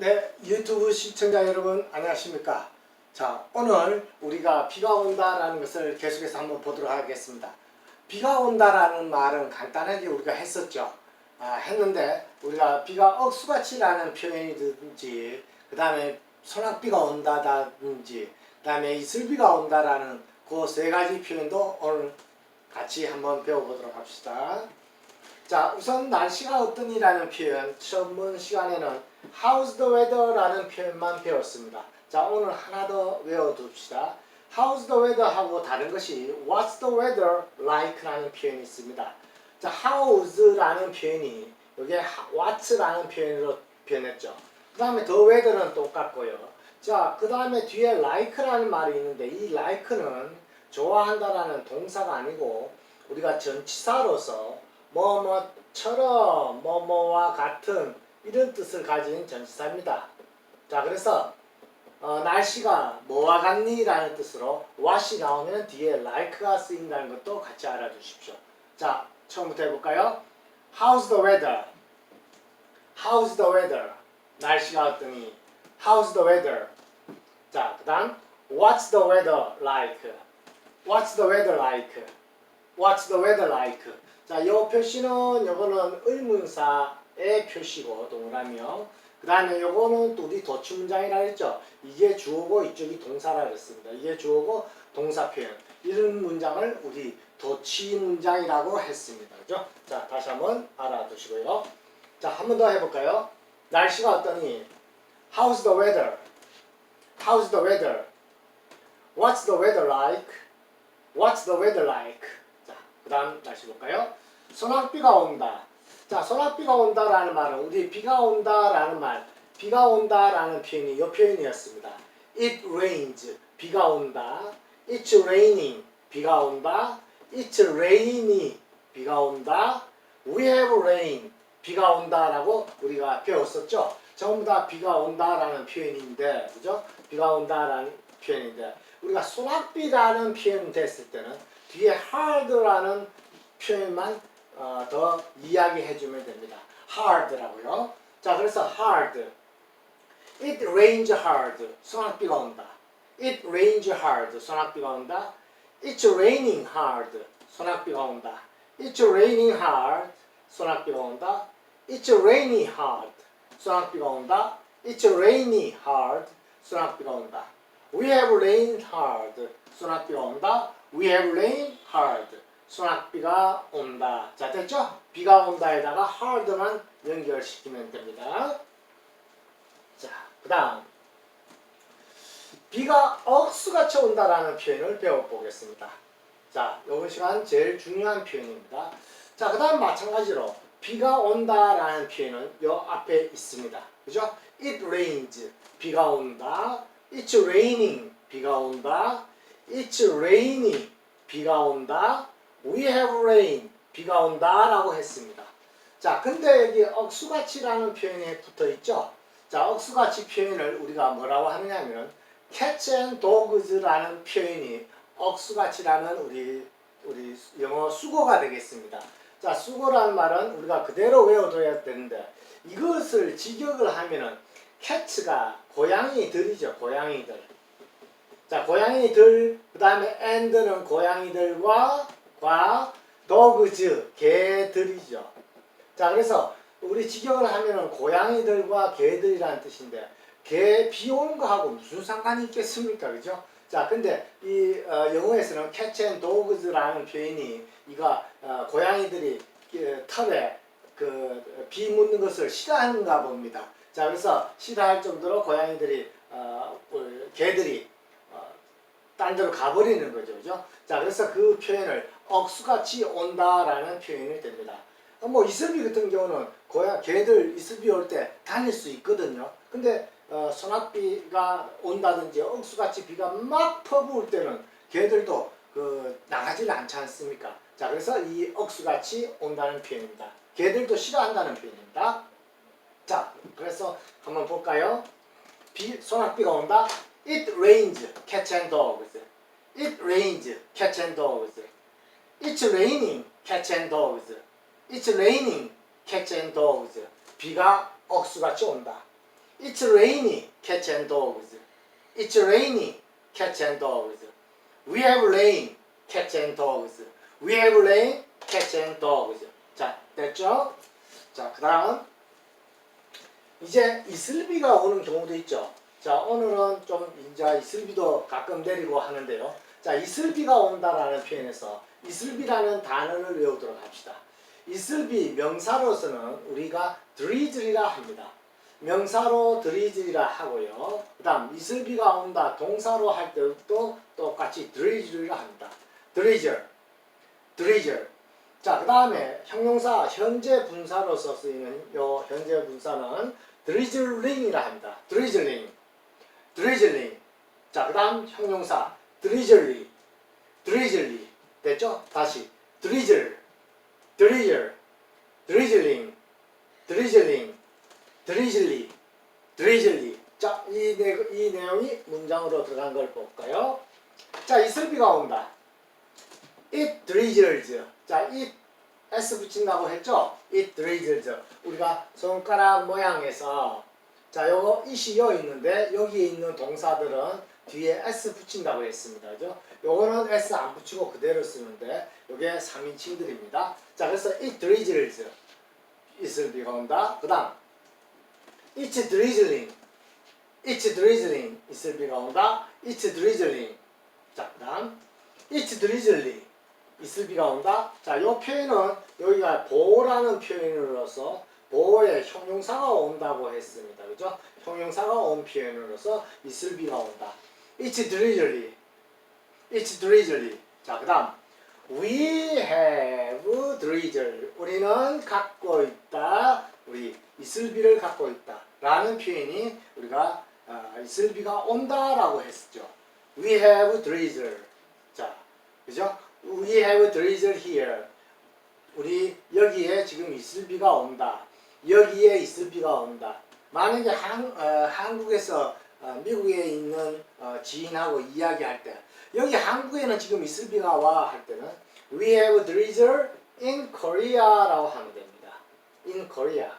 네, 유튜브 시청자 여러분 안녕하십니까? 자, 오늘 우리가 비가 온다라는 것을 계속해서 한번 보도록 하겠습니다. 비가 온다라는 말은 간단하게 우리가 했었죠. 아, 했는데 우리가 비가 억수같이라는 표현이든지 그 다음에 소낙비가 온다든지 그 다음에 이슬비가 온다라는 그 세 가지 표현도 오늘 같이 한번 배워보도록 합시다. 자, 우선 날씨가 어떠니라는 표현 처음 시간에는 How's the weather라는 표현만 배웠습니다. 자, 오늘 하나 더 외워둡시다. How's the weather 하고 다른 것이 What's the weather like라는 표현이 있습니다. 자, hows라는 표현이 여기에 what'라는 표현으로 표현했죠. 그 다음에 the weather는 똑같고요. 자, 그 다음에 뒤에 like라는 말이 있는데 이 like는 좋아한다라는 동사가 아니고 우리가 전치사로서 뭐뭐처럼 뭐뭐와 같은 이런 뜻을 가진 전치사입니다. 자, 그래서 어, 날씨가 뭐와 같니 라는 뜻으로 what이 나오면 뒤에 like가 쓰인다는 것도 같이 알아두십시오. 자, 처음부터 해볼까요? How's the weather? How's the weather? 날씨가 어떠니? How's the weather? 자, 그 다음 What's the weather like? What's the weather like? What's the weather like? 자, 이 표시는 요거는 의문사 의 표시고 동그라미요. 그 다음에 요거는 또 우리 도치 문장이라 했죠. 이게 주어고 이쪽이 동사라 그랬습니다. 이게 주어고 동사 표현. 이런 문장을 우리 도치 문장이라고 했습니다. 그죠? 자, 다시 한번 알아두시고요. 자, 한 번 더 해볼까요? 날씨가 어떠니? How's the weather? How's the weather? What's the weather like? What's the weather like? 자, 그 다음 날씨 볼까요? 소낙비가 온다. 자, 소낙비가 온다라는 말은 우리 비가 온다라는 말, 비가 온다라는 표현이 이 표현이었습니다. It rains. 비가 온다. It's raining. 비가 온다. It's rainy. 비가 온다. We have rain. 비가 온다라고 우리가 배웠었죠. 전부 다 비가 온다라는 표현인데, 그죠? 비가 온다라는 표현인데, 우리가 소낙비라는 표현 됐을 때는 뒤에 hard라는 표현만 어, 더 이야기해 주면 됩니다. hard라고요. 자, 그래서 hard. It rains hard. 소낙비가 온다. It rains hard. 소낙비가 온다. It's raining hard. 소낙비가 온다. It's raining hard. 소낙비가 온다. It's rainy hard. 소낙비가 온다. It's rainy hard. 소낙비가 온다. We have rained hard. 소낙비가 온다. We have rained hard. 소낙비가 온다. 자, 됐죠? 비가 온다에다가 hard만 연결시키면 됩니다. 자, 그 다음. 비가 억수같이 온다라는 표현을 배워보겠습니다. 자, 이번 시간 제일 중요한 표현입니다. 자, 그 다음 마찬가지로 비가 온다라는 표현은 요 앞에 있습니다. 그죠? It rains. 비가 온다. It's raining. 비가 온다. It's rainy. 비가 온다. We have rain. 비가 온다. 라고 했습니다. 자, 근데 여기 억수같이라는 표현이 붙어 있죠? 자, 억수같이 표현을 우리가 뭐라고 하느냐면 cats and dogs라는 표현이 억수같이라는 우리 우리 영어 수고가 되겠습니다. 자, 수고라는 말은 우리가 그대로 외워둬야 되는데 이것을 직역을 하면은 cat가 고양이들이죠. 고양이들. 자, 고양이들 그다음에 and는 고양이들과 과 dogs 개들이죠. 자, 그래서 우리 직역을 하면은 고양이들과 개들이라는 뜻인데 개 비 오는 거하고 무슨 상관이 있겠습니까? 그죠? 자, 근데 이 어, 영어에서는 catch and dogs라는 표현이 이가 어, 고양이들이 그, 털에 그 비 묻는 것을 싫어하는가 봅니다. 자, 그래서 싫어할 정도로 고양이들이 어, 어, 개들이 어, 딴 데로 가버리는 거죠, 그죠? 자, 그래서 그 표현을 억수같이 온다라는 표현이 됩니다. 뭐 이슬비 같은 경우는 고양 개들 이슬비 올 때 다닐 수 있거든요. 근데 어, 소낙비가 온다든지 억수같이 비가 막 퍼부을 때는 개들도 그 나가질 않지 않습니까? 자, 그래서 이 억수같이 온다는 표현입니다. 개들도 싫어한다는 표현입니다. 자, 그래서 한번 볼까요? 비, 소낙비가 온다. It rains, cats and dogs. It rains, cats and dogs. It's raining, cats and dogs. It's raining, cats and dogs. 비가 억수같이 온다. It's rainy, cats and dogs. It's rainy, cats and dogs. We have rain, cats and dogs. We have rain, cats and dogs. 자, 됐죠? 자, 그 다음. 이제 이슬비가 오는 경우도 있죠. 자, 오늘은 좀 이제 이슬비도 가끔 내리고 하는데요. 자, 이슬비가 온다라는 표현에서 이슬비라는 단어를 외우도록 합시다. 이슬비 명사로서는 우리가 드리즐이라 합니다. 명사로 드리즐이라 하고요. 그 다음 이슬비가 온다 동사로 할 때도 똑같이 드리즐이라 합니다. 드리즐, 드리즐. 자, 그 다음에 형용사 현재 분사로서 쓰이는 요 현재 분사는 드리즐링이라 합니다. 드리즐링, 드리즐링. 자, 그 다음 형용사 드리즐리, 드리즐리. 됐죠? 다시 드리즐, 드리즐, 드리즐링, 드리즐링, 드리즐리, 드리즐리. 자, 이, 내, 이 내용이 문장으로 들어간 걸 볼까요? 자, 이슬비가 온다. It drizzles. 자, it s 붙인다고 했죠? It drizzles. 우리가 손가락 모양에서 자, 요거 it이 여 있는데 여기에 있는 동사들은 뒤에 s 붙인다고 했습니다. 그죠? 요거는 s 안 붙이고 그대로 쓰는데 요게 3인칭들입니다. 자, 그래서 it drizzles. 이슬비가 온다. 그다음 It's drizzling. It's drizzling. 이슬비가 온다. It's drizzling. 자, 그다음 It's drizzling. 이슬비가 온다. 자, 요 표현은 여기가 보라는 표현으로서 보의 형용사가 온다고 했습니다. 그죠? 형용사가 온 표현으로서 이슬비가 온다. It's drizzly. It's drizzly. 자, 그 다음 We have drizzle. 우리는 갖고 있다. 우리 이슬비를 갖고 있다. 라는 표현이 우리가 아, 이슬비가 온다라고 했었죠. We have drizzle. 자, 그죠? We have drizzle here. 우리 여기에 지금 이슬비가 온다. 여기에 이슬비가 온다. 만약에 한, 어, 한국에서 어, 미국에 있는 어, 지인하고 이야기할 때 여기 한국에는 지금 이슬비가 와 할 때는 We have drizzle in Korea라고 하면 됩니다. In Korea.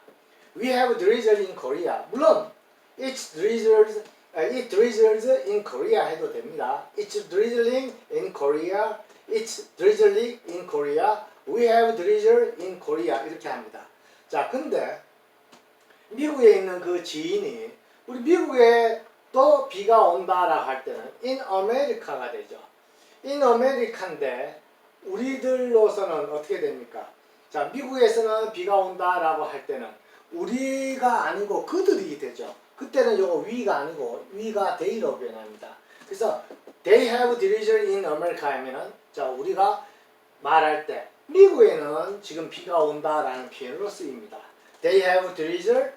We have drizzle in Korea. 물론 It's drizzles, 아, it drizzles in Korea 해도 됩니다. It's drizzling in Korea. It's drizzling in Korea. We have drizzle in Korea. 이렇게 합니다. 자, 근데 미국에 있는 그 지인이 우리 미국에 또 비가 온다라고 할 때는 in America가 되죠. in America인데 우리들로서는 어떻게 됩니까? 자, 미국에서는 비가 온다라고 할 때는 우리가 아니고 그들이 되죠. 그때는 요거 위가 아니고 위가 they로 변합니다. 그래서 they have drizzle in America 하면은 자, 우리가 말할 때 미국에는 지금 비가 온다라는 표현으로 쓰입니다. They have drizzle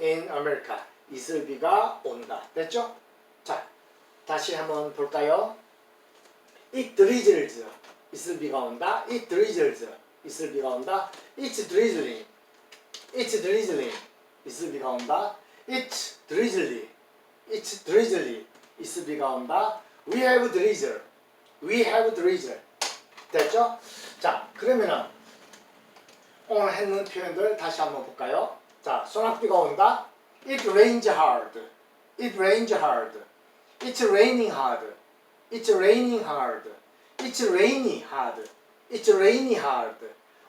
in America. 이슬비가 온다. 됐죠? 자, 다시 한번 볼까요? It drizzles. 이슬비가 온다. It drizzles. 이슬비가 온다. It's drizzling. It's drizzling. 이슬비가 온다. It's drizzly. It's drizzly. 이슬비가 온다. We have drizzle. We have drizzle. 됐죠? 자, 그러면은 오늘 했는 표현들 다시 한번 볼까요? 자, 소낙비가 온다. It rains hard. It rains hard. It's raining hard. It's raining hard. It's rainy hard. It's rainy hard.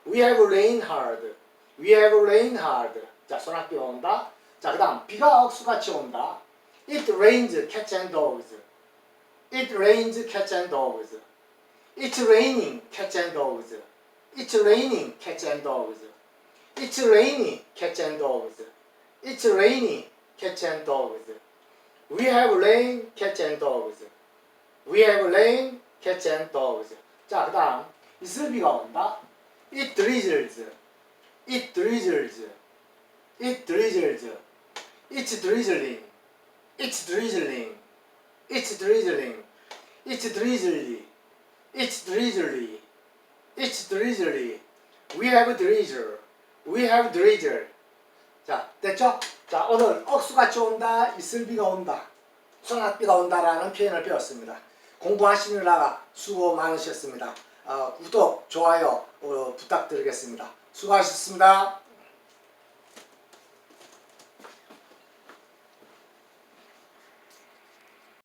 We have rain hard. We have rain hard. 자, 소낙비가 온다. 자, 그 다음 비가 억수같이 온다. It rains cats and dogs. It rains cats and dogs. It's raining cats and dogs. It's raining cats and dogs. It's rainy cats and dogs. It's rainy cats and dogs. We have rain cats and dogs. We have rain cats and dogs. 자, 그다음 이슬비가 온다. It drizzles. It drizzles. It drizzles. It's drizzling. It's drizzling. It's drizzling. It's drizzly. It's drizzly. It's drizzly. We have drizzle. We have drizzle. 자, 됐죠? 자, 오늘 억수같이 온다, 이슬비가 온다, 소낙비가 온다라는 표현을 배웠습니다. 공부하시느라가 수고 많으셨습니다. 어, 구독, 좋아요 어, 부탁드리겠습니다. 수고하셨습니다.